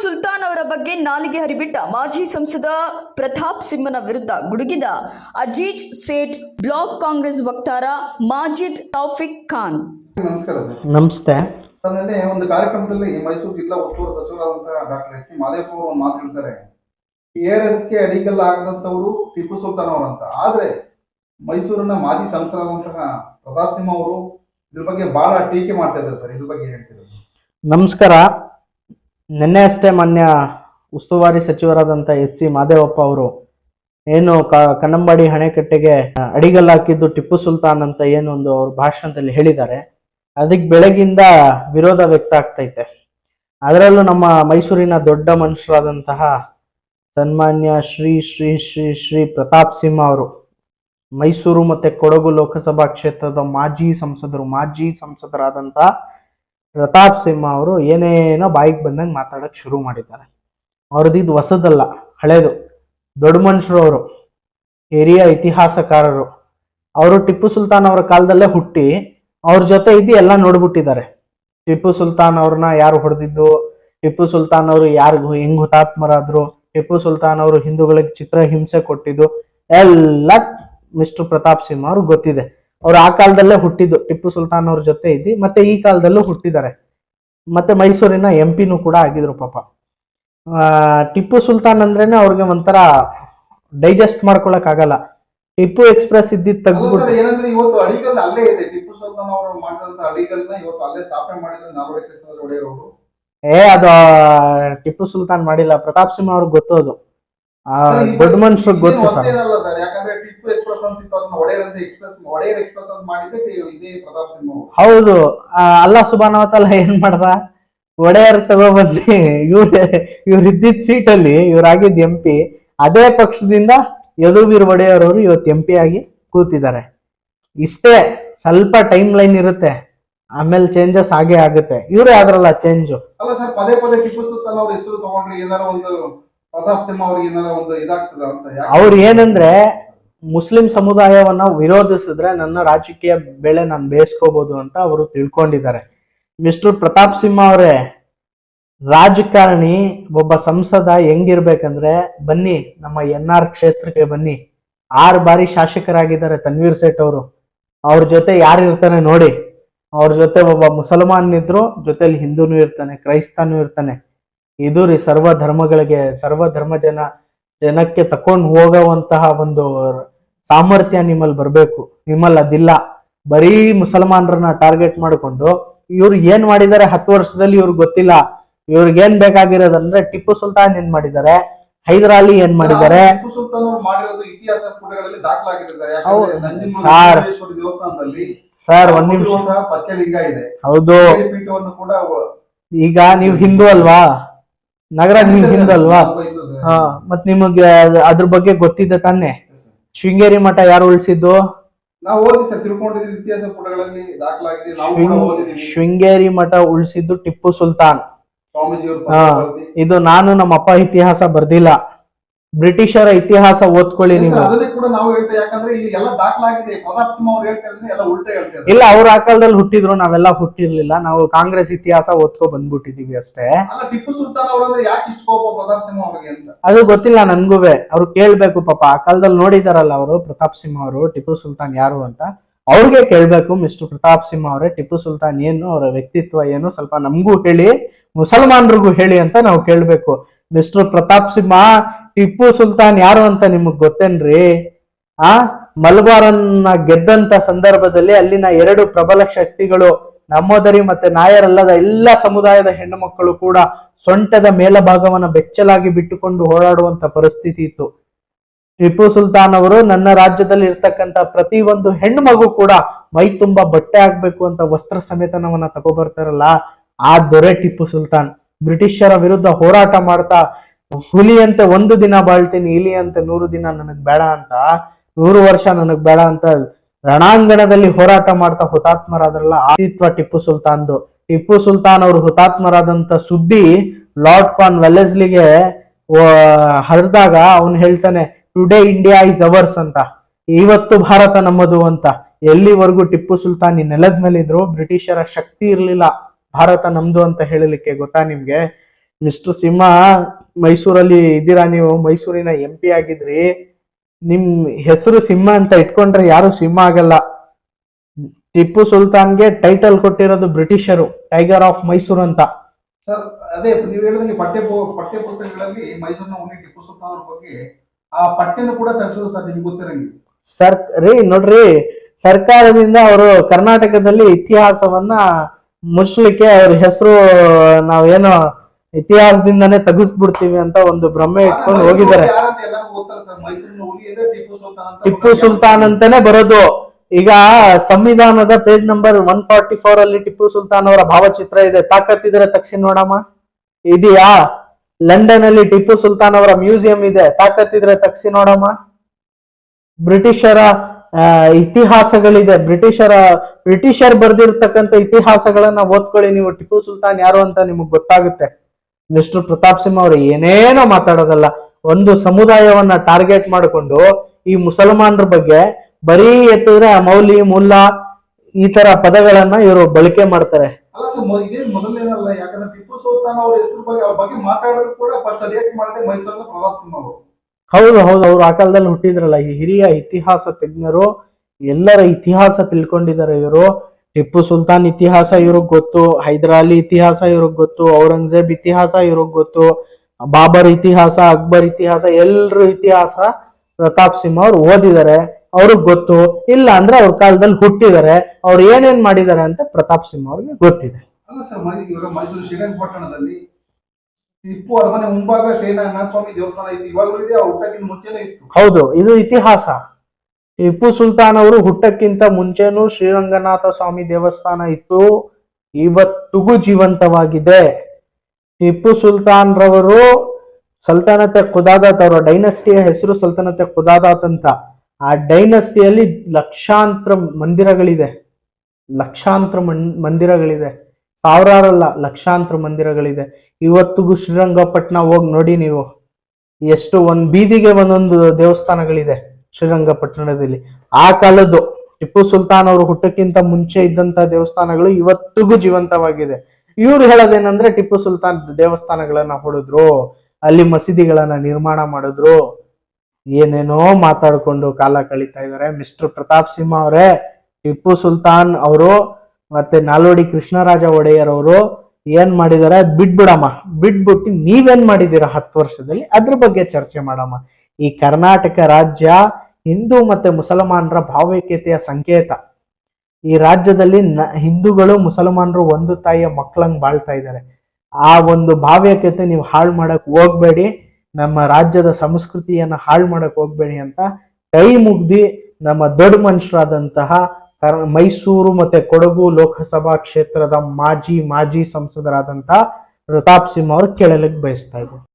ಸುಲ್ತಾನ್ ಅವರ ಬಗ್ಗೆ ನಾಲಿಗೆ ಹರಿಬಿಟ್ಟ ಮಾಜಿ ಸಂಸದ ಪ್ರತಾಪ್ ಸಿಂಹನ ವಿರುದ್ಧ ಗುಡುಗಿದ ಅಜೀಜ್ ಸೇಠ್ ಬ್ಲಾಕ್ ಕಾಂಗ್ರೆಸ್ ವಕ್ತಾರ ಮಾಜಿದ್ ತೌಫಿಕ್ ಖಾನ್. ನಮಸ್ಕಾರ ಸರ್. ನಮಸ್ತೆ. ಸರ್ ನಿನ್ನೆ ಒಂದು ಕಾರ್ಯಕ್ರಮದಲ್ಲಿ ಮೈಸೂರು ಜಿಲ್ಲಾ ಉಸ್ತುವಾರಿ ಸಚಿವರಾದಂತಹ ಡಾಕ್ಟರ್ ಎಚ್ ಸಿ ಮಾದೇವ್ ಅವರು ಒಂದು ಮಾತು ಹೇಳ್ತಾರೆ ಎ ಎಸ್ಗೆ ಅಡಿಗಲ್ ಆಗದಂತವರು ಟಿಪ್ಪು ಸುಲ್ತಾನ್ ಅವರಂತ. ಅಂತ ಆದ್ರೆ ಮೈಸೂರಿನ ಮಾಜಿ ಸಂಸದರಾದಂತಹ ಪ್ರತಾಪ್ ಸಿಂಹ ಅವರು ಇದ್ರ ಬಗ್ಗೆ ಬಹಳ ಟೀಕೆ ಮಾಡ್ತಾ ಇದ್ದಾರೆ ಸರ್. ಇದ್ರ ಬಗ್ಗೆ ಹೇಳ್ತಿರೋದು ಹೇಳ್ತೀರಾ ನಮಸ್ಕಾರ. ನಿನ್ನೆ ಅಷ್ಟೇ ಮಾನ್ಯ ಉಸ್ತುವಾರಿ ಸಚಿವರಾದಂಥ ಎಚ್ ಸಿ ಮಾದೇವಪ್ಪ ಅವರು ಏನು ಕನ್ನಂಬಾಡಿ ಅಣೆಕಟ್ಟೆಗೆ ಅಡಿಗಲ್ಲಾಕಿದ್ದು ಟಿಪ್ಪು ಸುಲ್ತಾನ್ ಅಂತ ಏನು ಒಂದು ಅವ್ರ ಭಾಷಣದಲ್ಲಿ ಹೇಳಿದ್ದಾರೆ. ಅದಕ್ಕೆ ಬೆಳಗಿಂದ ವಿರೋಧ ವ್ಯಕ್ತ ಆಗ್ತೈತೆ ಅದರಲ್ಲೂ ನಮ್ಮ ಮೈಸೂರಿನ ದೊಡ್ಡ ಮನುಷ್ಯರಾದಂತಹ ಸನ್ಮಾನ್ಯ ಶ್ರೀ ಶ್ರೀ ಶ್ರೀ ಶ್ರೀ ಪ್ರತಾಪ್ ಸಿಂಹ ಅವರು, ಮೈಸೂರು ಮತ್ತೆ ಕೊಡಗು ಲೋಕಸಭಾ ಕ್ಷೇತ್ರದ ಮಾಜಿ ಸಂಸದರು, ಮಾಜಿ ಸಂಸದರಾದಂತಹ ಪ್ರತಾಪ್ ಸಿಂಹ ಅವರು ಏನೇನೋ ಬಾಯಿಗೆ ಬಂದಂಗೆ ಮಾತಾಡಕ್ ಶುರು ಮಾಡಿದ್ದಾರೆ. ಅವ್ರದ್ದು ಹೊಸದಲ್ಲ, ಹಳೇದು. ದೊಡ್ಡ ಮನುಷ್ಯರು ಅವರು, ಹಿರಿಯ ಇತಿಹಾಸಕಾರರು. ಅವರು ಟಿಪ್ಪು ಸುಲ್ತಾನ್ ಅವರ ಕಾಲದಲ್ಲೇ ಹುಟ್ಟಿ, ಅವ್ರ ಜೊತೆ ಇದ್ದು ಎಲ್ಲ ನೋಡ್ಬಿಟ್ಟಿದ್ದಾರೆ. ಟಿಪ್ಪು ಸುಲ್ತಾನ್ ಅವ್ರನ್ನ ಯಾರು ಹೊಡೆದಿದ್ದು, ಟಿಪ್ಪು ಸುಲ್ತಾನ್ ಅವರು ಯಾರಿಗೂ ಹೆಂಗ್ ಹುತಾತ್ಮರಾದ್ರು, ಟಿಪ್ಪು ಸುಲ್ತಾನ್ ಅವರು ಹಿಂದೂಗಳಿಗೆ ಚಿತ್ರ ಹಿಂಸೆ ಕೊಟ್ಟಿದ್ದು, ಎಲ್ಲ ಮಿಸ್ಟರ್ ಪ್ರತಾಪ್ ಸಿಂಹ ಅವ್ರಿಗೆ ಗೊತ್ತಿದೆ. ಅವ್ರು ಆ ಕಾಲದಲ್ಲೇ ಹುಟ್ಟಿದ್ದು ಟಿಪ್ಪು ಸುಲ್ತಾನ್ ಅವ್ರ ಜೊತೆ ಇದ್ದು ಮತ್ತೆ ಈ ಕಾಲದಲ್ಲೂ ಹುಟ್ಟಿದ್ದಾರೆ. ಮತ್ತೆ ಮೈಸೂರಿನ ಎಂ ಪಿನೂ ಕೂಡ ಆಗಿದ್ರು ಪಾಪ. ಟಿಪ್ಪು ಸುಲ್ತಾನ್ ಅಂದ್ರೇನೆ ಅವ್ರಿಗೆ ಒಂಥರ ಡೈಜೆಸ್ಟ್ ಮಾಡ್ಕೊಳಕ್ ಆಗಲ್ಲ ಟಿಪ್ಪು ಎಕ್ಸ್ಪ್ರೆಸ್ ಇದ್ದಿದ್ ಕೃಷ್ಣರಾಜ ಏ ಅದು ಟಿಪ್ಪು ಸುಲ್ತಾನ್ ಮಾಡಿಲ್ಲ. ಪ್ರತಾಪ್ ಸಿಂಹ ಅವ್ರಿಗೆ ಗೊತ್ತು ಅದು ದೊಡ್ಡ ಮನುಷ್ಯರಿಗೆ ಗೊತ್ತು ಸರ್. ಟಿಪ್ಪು ಎಕ್ಸ್ಪ್ರೆಸ್ ಅಂತ ಇತ್ತು ಅದನ್ನ ಒಡೆಯರ್ ಅಂತ ಎಕ್ಸ್ಪ್ರೆಸ್ ಒಡೆಯರ್ ಎಕ್ಸ್ಪ್ರೆಸ್ ಅಂತ ಮಾಡಿದ್ದೆ ಇದೇ ಪ್ರತಾಪ್ ಸಿಂಹ ಅವರು. ಹೌದು. ಆ, ಅಲ್ಲಾ ಸುಬಾನವತಲ್ಲ ಏನ್ ಮಾಡ್ದ? ಒಡೆಯರ್ ತಗೊಬಂದು ಇವ್ರ ಇವ್ರ ಇದ್ದಿದ್ ಅಲ್ಲಿ ಇವ್ರಾಗಿದ್ ಎಂ ಪಿ ಅದೇ ಪಕ್ಷದಿಂದ ಯದುವೀರ್ ಒಡೆಯರ್ ಅವರು ಇವತ್ತು ಎಂ ಪಿ ಆಗಿ ಕೂತಿದ್ದಾರೆ. ಇಷ್ಟೇ ಸ್ವಲ್ಪ ಟೈಮ್ ಲೈನ್ ಇರುತ್ತೆ. ಆಮೇಲೆ ಚೇಂಜಸ್ ಹಾಗೆ ಆಗುತ್ತೆ. ಇವ್ರೇ ಆದ್ರಲ್ಲ ಚೇಂಜ್ ಅಲ್ಲ ಸರ್ ಪದೇ ಪದೇ ಟಿಪ್ಪು ಸುಲ್ತಾನ್ ಅವ್ರ ಹೆಸರು ತಗೊಂಡ್ರೆ ಏನಾರ ಒಂದು ಪ್ರತಾಪ್ ಸಿಂಹ ಅವ್ರಿಗೆ ಏನಾರ ಒಂದು ಇದಾಗ್ತದ ಅಂತ ಯಾಕೆ? ಅವ್ರು ಏನಂದ್ರೆ ಮುಸ್ಲಿಂ ಸಮುದಾಯವನ್ನ ವಿರೋಧಿಸಿದ್ರೆ ನನ್ನ ರಾಜಕೀಯ ಬೆಳೆ ನಾನು ಬೇಯಿಸ್ಕೋಬಹುದು ಅಂತ ಅವರು ತಿಳ್ಕೊಂಡಿದ್ದಾರೆ. ಮಿಸ್ಟರ್ ಪ್ರತಾಪ್ ಸಿಂಹ ಅವರೇ, ರಾಜಕಾರಣಿ, ಒಬ್ಬ ಸಂಸದ ಹೆಂಗಿರ್ಬೇಕಂದ್ರೆ ಬನ್ನಿ, ನಮ್ಮ ಎನ್ ಆರ್ ಕ್ಷೇತ್ರಕ್ಕೆ ಬನ್ನಿ. ಆರು ಬಾರಿ ಶಾಸಕರಾಗಿದ್ದಾರೆ ತನ್ವೀರ್ ಸೇಠ್ ಅವರು. ಅವ್ರ ಜೊತೆ ಯಾರು ಇರ್ತಾನೆ ನೋಡಿ. ಅವ್ರ ಜೊತೆ ಒಬ್ಬ ಮುಸಲ್ಮಾನ್ ಇದ್ರು, ಜೊತೆಲಿ ಹಿಂದೂನು ಇರ್ತಾನೆ, ಕ್ರೈಸ್ತನೂ ಇರ್ತಾನೆ. ಇದು ರೀ ಸರ್ವ ಧರ್ಮಗಳಿಗೆ, ಸರ್ವ ಧರ್ಮ ಜನ ಜನಕ್ಕೆ ತಕೊಂಡು ಹೋಗುವಂತಹ ಒಂದು ಸಾಮರ್ಥ್ಯ ನಿಮ್ಮಲ್ಲಿ ಬರಬೇಕು. ನಿಮ್ಮಲ್ಲಿ ಅದಿಲ್ಲ. ಬರೀ ಮುಸಲ್ಮಾನರನ್ನ ಟಾರ್ಗೆಟ್ ಮಾಡಿಕೊಂಡು ಇವ್ರು ಏನ್ ಮಾಡಿದ್ದಾರೆ ಹತ್ತು ವರ್ಷದಲ್ಲಿ ಇವ್ರಿಗೆ ಗೊತ್ತಿಲ್ಲ. ಇವ್ರಿಗೆ ಏನ್ ಬೇಕಾಗಿರೋದಂದ್ರೆ ಟಿಪ್ಪು ಸುಲ್ತಾನ್ ಏನ್ ಮಾಡಿದ್ದಾರೆ? ಹೈದರಾಲಿ ಏನ್ ಮಾಡಿದ್ದಾರೆ? ಸರ್. ಸಾರ್. ಒಂದ್ ನಿಮಿಷ. ಹೌದು. ಈಗ ನೀವು ಹಿಂದೂ ಅಲ್ವಾ? ನಗರ ನಿಮ್ ಹಿಂದಲ್ವಾ? ಹಾ ಮತ್ ನಿಮಗೆ ಅದ್- ಅದ್ರ ಬಗ್ಗೆ ಗೊತ್ತಿದೆ ತಾನೆ? ಶೃಂಗೇರಿ ಮಠ ಯಾರು ಉಳಿಸಿದ್ದು? ನಾವು ಓದಿ ಸರ್ ತಿಳ್ಕೊಂಡಿದ್ದೀವಿ. ಇತಿಹಾಸ ಪುಟಗಳಲ್ಲಿ ದಾಖಲಾಗಿದೆ. ನಾವು ಕೂಡ ಓದಿದೀವಿ ಶೃಂಗೇರಿ ಮಠ ಉಳಿಸಿದ್ದು ಟಿಪ್ಪು ಸುಲ್ತಾನ್. ಸ್ವಾಮೀಜಿಯವರು. ಇದು ನಾನು ನಮ್ಮ ಅಪ್ಪ ಇತಿಹಾಸ ಬರ್ದಿಲ್ಲ. ಬ್ರಿಟಿಷರ ಇತಿಹಾಸ ಓದ್ಕೊಳ್ಳಿ ನೀವು. ಇಲ್ಲಿ ಅವ್ರು ಆ ಕಾಲದಲ್ಲಿ ಹುಟ್ಟಿದ್ರು ನಾವೆಲ್ಲ ಹುಟ್ಟಿರ್ಲಿಲ್ಲ. ನಾವು ಕಾಂಗ್ರೆಸ್ ಇತಿಹಾಸ ಓದ್ಕೊ ಬಂದ್ಬಿಟ್ಟಿದೀವಿ ಅಷ್ಟೇ. ಅದು ಗೊತ್ತಿಲ್ಲ ನನ್ಗುವೆ. ಅವ್ರು ಕೇಳ್ಬೇಕು ಪಾಪ. ಆ ಕಾಲದಲ್ಲಿ ನೋಡಿದಾರಲ್ಲ ಅವರು ಪ್ರತಾಪ್ ಸಿಂಹ ಅವರು ಟಿಪ್ಪು ಸುಲ್ತಾನ್ ಯಾರು ಅಂತ. ಅವ್ರಿಗೆ ಕೇಳ್ಬೇಕು ಮಿಸ್ಟರ್ ಪ್ರತಾಪ್ ಸಿಂಹ ಅವರೇ ಟಿಪ್ಪು ಸುಲ್ತಾನ್ ಏನು ಅವರ ವ್ಯಕ್ತಿತ್ವ ಏನು ಸ್ವಲ್ಪ ನಮಗೂ ಹೇಳಿ ಮುಸಲ್ಮಾನರಿಗೂ ಹೇಳಿ ಅಂತ ನಾವು ಕೇಳ್ಬೇಕು. ಮಿಸ್ಟರ್ ಪ್ರತಾಪ್ ಸಿಂಹ ಟಿಪ್ಪು ಸುಲ್ತಾನ್ ಯಾರು ಅಂತ ನಿಮಗ್ ಗೊತ್ತೇನ್ರಿ? ಆ ಮಲಬಾರನ್ನ ಗೆದ್ದಂತ ಸಂದರ್ಭದಲ್ಲಿ ಅಲ್ಲಿನ ಎರಡು ಪ್ರಬಲ ಶಕ್ತಿಗಳು ನಮ್ಮೋದರಿ ಮತ್ತೆ ನಾಯರಲ್ಲದ ಎಲ್ಲ ಸಮುದಾಯದ ಹೆಣ್ಣು ಮಕ್ಕಳು ಕೂಡ ಸೊಂಟದ ಮೇಲಭಾಗವನ್ನ ಬೆಚ್ಚಲಾಗಿ ಬಿಟ್ಟುಕೊಂಡು ಹೋರಾಡುವಂತ ಪರಿಸ್ಥಿತಿ ಇತ್ತು. ಟಿಪ್ಪು ಸುಲ್ತಾನ್ ಅವರು ನನ್ನ ರಾಜ್ಯದಲ್ಲಿ ಇರ್ತಕ್ಕಂತ ಪ್ರತಿ ಒಂದು ಹೆಣ್ಣು ಮಗು ಕೂಡ ಮೈ ತುಂಬಾ ಬಟ್ಟೆ ಆಗ್ಬೇಕು ಅಂತ ವಸ್ತ್ರ ಸಮೇತನವನ್ನ ತಗೊಬರ್ತಾರಲ್ಲ, ಆ ದೊರೆ ಟಿಪ್ಪು ಸುಲ್ತಾನ್. ಬ್ರಿಟಿಷರ ವಿರುದ್ಧ ಹೋರಾಟ ಮಾಡ್ತಾ ಹುಲಿಯಂತೆ ಒಂದು ದಿನ ಬಾಳ್ತೀನಿ ಅಂತ ನೂರು ದಿನ ನನಗ್ ಬೇಡ ಅಂತ, ನೂರು ವರ್ಷ ನನಗ್ ಬೇಡ ಅಂತ ರಣಾಂಗಣದಲ್ಲಿ ಹೋರಾಟ ಮಾಡ್ತಾ ಹುತಾತ್ಮರಾದ್ರಲ್ಲ ಆದಿತ್ವ ಟಿಪ್ಪು ಸುಲ್ತಾನ್ದು. ಟಿಪ್ಪು ಸುಲ್ತಾನ್ ಅವರು ಹುತಾತ್ಮರಾದಂತ ಸುದ್ದಿ ಲಾರ್ಡ್ ಪಾನ್ ವೆಲ್ಲೆಸ್ಲಿಗೆ ಹರಿದಾಗ ಅವನು ಹೇಳ್ತಾನೆ ಟುಡೇ ಇಂಡಿಯಾ ಇಸ್ ಅವರ್ಸ್ ಅಂತ. ಇವತ್ತು ಭಾರತ ನಮ್ಮದು ಅಂತ. ಎಲ್ಲಿವರೆಗೂ ಟಿಪ್ಪು ಸುಲ್ತಾನ್ ಈ ನೆಲದ ಮೇಲೆ ಇದ್ರು ಬ್ರಿಟಿಷರ ಶಕ್ತಿ ಇರಲಿಲ್ಲ, ಭಾರತ ನಮ್ದು ಅಂತ ಹೇಳಲಿಕ್ಕೆ ಗೊತ್ತಾ ನಿಮ್ಗೆ? ಮಿಸ್ಟರ್ ಸಿಂಹ ಮೈಸೂರಲ್ಲಿ ಇದ್ದೀರಾ ನೀವು? ಮೈಸೂರಿನ ಎಂ ಪಿ ಆಗಿದ್ರಿ. ನಿಮ್ ಹೆಸರು ಸಿಂಹ ಅಂತ ಇಟ್ಕೊಂಡ್ರೆ ಯಾರು ಸಿಂಹ ಆಗಲ್ಲ. ಟಿಪ್ಪು ಸುಲ್ತಾನ್ಗೆ ಟೈಟಲ್ ಕೊಟ್ಟಿರೋದು ಬ್ರಿಟಿಷರು ಟೈಗರ್ ಆಫ್ ಮೈಸೂರು ಅಂತ. ಸರ್ ಅದೇ ನೀವು ಹೇಳಿದಂಗೆ ಪಠ್ಯ ಪಠ್ಯ ಪುಸ್ತಕಗಳಲ್ಲಿ ಮೈಸೂರಿನ ಉಣ್ಣಿ ಟಿಪ್ಪು ಸುಲ್ತಾನ್ ಅವ್ರ ಬಗ್ಗೆ ಆ ಪಠ್ಯನ ಕೂಡ ತರಿಸೋದು ಸರ್ ನಿಮ್ಗೆ ಗೊತ್ತಿರಂಗೆ. ಸರ್ ರೀ ನೋಡ್ರಿ ಸರ್ಕಾರದಿಂದ ಅವರು ಕರ್ನಾಟಕದಲ್ಲಿ ಇತಿಹಾಸವನ್ನ ಮುಚ್ಚಲಿಕ್ಕೆ ಅವ್ರ ಹೆಸರು ನಾವೇನೋ ಇತಿಹಾಸದಿಂದಾನೇ ತೆಗಿಸ್ಬಿಡ್ತೀವಿ ಅಂತ ಒಂದು ಭ್ರಮೆ ಇಟ್ಕೊಂಡು ಹೋಗಿದ್ದಾರೆ. ಟಿಪ್ಪು ಸುಲ್ತಾನ್ ಅಂತಾನೆ ಬರೋದು. ಈಗ ಸಂವಿಧಾನದ page number one forty four ಅಲ್ಲಿ ಟಿಪ್ಪು ಸುಲ್ತಾನ್ ಅವರ ಭಾವಚಿತ್ರ ಇದೆ. ತಾಕತ್ತಿದ್ರೆ ತಕ್ಷಣ ನೋಡಮ್ಮ. ಇದೆಯಾ? ಲಂಡನ್ ಅಲ್ಲಿ ಟಿಪ್ಪು ಸುಲ್ತಾನ್ ಅವರ ಮ್ಯೂಸಿಯಂ ಇದೆ. ತಾಕತ್ತಿದ್ರೆ ತಕ್ಷಣ ನೋಡಮ್ಮ. ಬ್ರಿಟಿಷರ ಇತಿಹಾಸಗಳಿದೆ. ಬ್ರಿಟಿಷರ, ಬ್ರಿಟಿಷರ್ ಬರ್ದಿರ್ತಕ್ಕಂಥ ಇತಿಹಾಸಗಳನ್ನ ಓದ್ಕೊಳ್ಳಿ ನೀವು. ಟಿಪ್ಪು ಸುಲ್ತಾನ್ ಯಾರು ಅಂತ ನಿಮಗ್ ಗೊತ್ತಾಗುತ್ತೆ. ಮಿಸ್ಟರ್ ಪ್ರತಾಪ್ ಸಿಂಹ ಅವರು ಏನೇನೋ ಮಾತಾಡೋದಲ್ಲ ಒಂದು ಸಮುದಾಯವನ್ನ ಟಾರ್ಗೆಟ್ ಮಾಡಿಕೊಂಡು ಈ ಮುಸಲ್ಮಾನರ ಬಗ್ಗೆ ಬರೀ ಎತ್ತಿದ್ರೆ ಮೌಲಿ ಮುಲ್ಲಾ ಈ ತರ ಪದಗಳನ್ನ ಇವರು ಬಳಕೆ ಮಾಡ್ತಾರೆ. ಹೌದು ಹೌದು ಅವ್ರು ಆ ಕಾಲದಲ್ಲಿ ಹುಟ್ಟಿದ್ರಲ್ಲ ಈ ಹಿರಿಯ ಇತಿಹಾಸ ತಜ್ಞರು ಎಲ್ಲರ ಇತಿಹಾಸ ತಿಳ್ಕೊಂಡಿದ್ದಾರೆ ಇವರು. ಟಿಪ್ಪು ಸುಲ್ತಾನ್ ಇತಿಹಾಸ ಇವ್ರಿಗೆ ಗೊತ್ತು ಹೈದರಾಲಿ ಇತಿಹಾಸ ಇವ್ರಿಗೆ ಗೊತ್ತು ಔರಂಗಜೇಬ್ ಇತಿಹಾಸ ಇವ್ರಿಗೆ ಗೊತ್ತು ಬಾಬರ್ ಇತಿಹಾಸ ಅಕ್ಬರ್ ಇತಿಹಾಸ ಎಲ್ರ ಇತಿಹಾಸ ಪ್ರತಾಪ್ ಸಿಂಹ ಅವ್ರು ಓದಿದ್ದಾರೆ ಅವ್ರಿಗೆ ಗೊತ್ತು. ಇಲ್ಲ ಅಂದ್ರೆ ಅವ್ರ ಕಾಲದಲ್ಲಿ ಹುಟ್ಟಿದ್ದಾರೆ ಅವ್ರು ಏನೇನ್ ಮಾಡಿದ್ದಾರೆ ಅಂತ ಪ್ರತಾಪ್ ಸಿಂಹ ಅವ್ರಿಗೆ ಗೊತ್ತಿದೆ. ಅಲ್ಲ ಸರ್ ಮೈ ಇವಾಗ ಮೈಸೂರು ಶ್ರೀರಂಗಪಟ್ಟಣದಲ್ಲಿ ಟಿಪ್ಪು ಅರಮನೆ ಮುಂಭಾಗ ಸ್ವಾಮಿ ದೇವಸ್ಥಾನ ಇತ್ತು ಇವಾಗಲೂ ಇದೆ ಮುಂಚೆನೇ ಇತ್ತು. ಹೌದು ಇದು ಇತಿಹಾಸ. ಟಿಪ್ಪು ಸುಲ್ತಾನ್ ಅವರು ಹುಟ್ಟಕ್ಕಿಂತ ಮುಂಚೆನೂ ಶ್ರೀರಂಗನಾಥ ಸ್ವಾಮಿ ದೇವಸ್ಥಾನ ಇತ್ತು. ಇವತ್ತಿಗೂ ಜೀವಂತವಾಗಿದೆ. ಟಿಪ್ಪು ಸುಲ್ತಾನ್ ರವರು ಸಲ್ತನತೆ ಖುದಾದಾತ್ ಅವರ ಡೈನಸ್ಟಿಯ ಹೆಸರು ಸಲ್ತನತೆ ಖುದಾದಾತ್ ಅಂತ. ಆ ಡೈನಸ್ಟಿಯಲ್ಲಿ ಲಕ್ಷಾಂತರ ಮಂದಿರಗಳಿದೆ. ಲಕ್ಷಾಂತರ ಮಂದಿರಗಳಿದೆ. ಸಾವಿರಾರಲ್ಲ ಲಕ್ಷಾಂತರ ಮಂದಿರಗಳಿದೆ. ಇವತ್ತಿಗೂ ಶ್ರೀರಂಗಪಟ್ಟಣ ಹೋಗಿ ನೋಡಿ ನೀವು. ಎಷ್ಟು ಒಂದು ಬೀದಿಗೆ ಒಂದೊಂದು ದೇವಸ್ಥಾನಗಳಿದೆ. ಶ್ರೀರಂಗಪಟ್ಟಣದಲ್ಲಿ. ಆ ಕಾಲದ್ದು ಟಿಪ್ಪು ಸುಲ್ತಾನ್ ಅವರು ಹುಟ್ಟಕ್ಕಿಂತ ಮುಂಚೆ ಇದ್ದಂತ ದೇವಸ್ಥಾನಗಳು ಇವತ್ತಿಗೂ ಜೀವಂತವಾಗಿದೆ. ಇವ್ರು ಹೇಳೋದೇನಂದ್ರೆ ಟಿಪ್ಪು ಸುಲ್ತಾನ್ ದೇವಸ್ಥಾನಗಳನ್ನ ಹೊಡೆದ್ರು, ಅಲ್ಲಿ ಮಸೀದಿಗಳನ್ನ ನಿರ್ಮಾಣ ಮಾಡಿದ್ರು. ಏನೇನೋ ಮಾತಾಡ್ಕೊಂಡು ಕಾಲ ಕಳೀತಾ ಇದ್ದಾರೆ ಮಿಸ್ಟರ್ ಪ್ರತಾಪ್ ಸಿಂಹ ಅವರೇ, ಟಿಪ್ಪು ಸುಲ್ತಾನ್ ಅವರು, ಮತ್ತೆ ನಾಲ್ವಡಿ ಕೃಷ್ಣರಾಜ ಒಡೆಯರ್ ಅವರು ಏನ್ ಮಾಡಿದಾರೆ? ಅದ್ ಬಿಟ್ಬಿಡಮ್ಮ. ಬಿಟ್ಬಿಟ್ಟು ನೀವೇನ್ ಮಾಡಿದೀರ ಹತ್ತು ವರ್ಷದಲ್ಲಿ? ಅದ್ರ ಬಗ್ಗೆ ಚರ್ಚೆ ಮಾಡಮ್ಮ. ಈ ಕರ್ನಾಟಕ ರಾಜ್ಯ ಹಿಂದೂ ಮತ್ತೆ ಮುಸಲ್ಮಾನರ ಭಾವೈಕ್ಯತೆಯ ಸಂಕೇತ. ಈ ರಾಜ್ಯದಲ್ಲಿ ನ- ಹಿಂದೂಗಳು ಮುಸಲ್ಮಾನರು ಒಂದು ತಾಯಿಯ ಮಕ್ಕಳಂಗ್ ಬಾಳ್ತಾ ಇದ್ದಾರೆ. ಆ ಒಂದು ಭಾವೈಕ್ಯತೆ ನೀವು ಹಾಳು ಮಾಡಕ್ ಹೋಗ್ಬೇಡಿ. ನಮ್ಮ ರಾಜ್ಯದ ಸಂಸ್ಕೃತಿಯನ್ನ ಹಾಳು ಮಾಡಕ್ ಹೋಗ್ಬೇಡಿ ಅಂತ ಕೈ ಮುಗ್ದಿ ನಮ್ಮ ದೊಡ್ಡ ಮನುಷ್ಯರಾದಂತಹ ಮೈಸೂರು ಮತ್ತೆ ಕೊಡಗು ಲೋಕಸಭಾ ಕ್ಷೇತ್ರದ ಮಾಜಿ ಮಾಜಿ ಸಂಸದರಾದಂತಹ ಪ್ರತಾಪ್ ಸಿಂಹ ಅವರು ಕೇಳಲಿಕ್ಕೆ ಬಯಸ್ತಾ ಇದ್ದಾರೆ